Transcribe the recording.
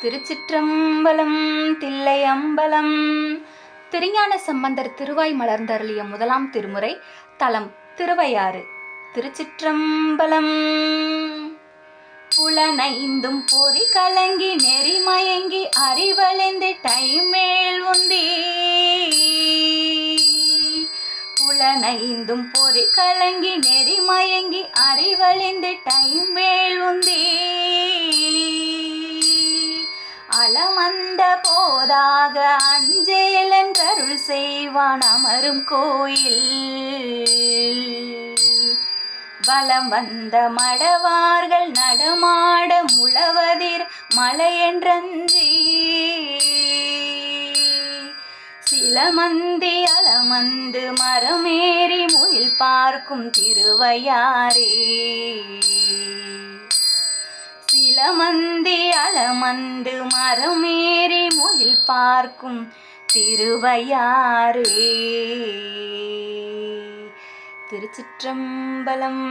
திருச்சிற்றம்பலம் தில்லை அம்பலம் திருஞான சம்பந்தர் திருவாய் மலர்ந்தருளிய முதலாம் திருமுறை தலம் திருவையாறு திருச்சிற்றம்பலம். புலனைந்தும் பொறி கலங்கி நெறிமயங்கி அறிவழிந்து டைமேல் உந்தி. புலனைந்தும் பொறி கலங்கி நெறிமயங்கி அறிவழிந்து டைமேல் உந்தே. அளமந்த போதாக அஞ்சேலென்றருள் செய்வான் அமரும் கோயில். வலம் வந்த மடவார்கள் நடமாட முழவதிர் மலையென்றஞ்சி சிலமந்தி அலமந்து மரமேறி முயல் பார்க்கும் திருவையாரே சிலமந்தி அலமந்து மரமேறி முகில் பார்க்கும் திருவையாரே திருச்சிற்றம்பலம்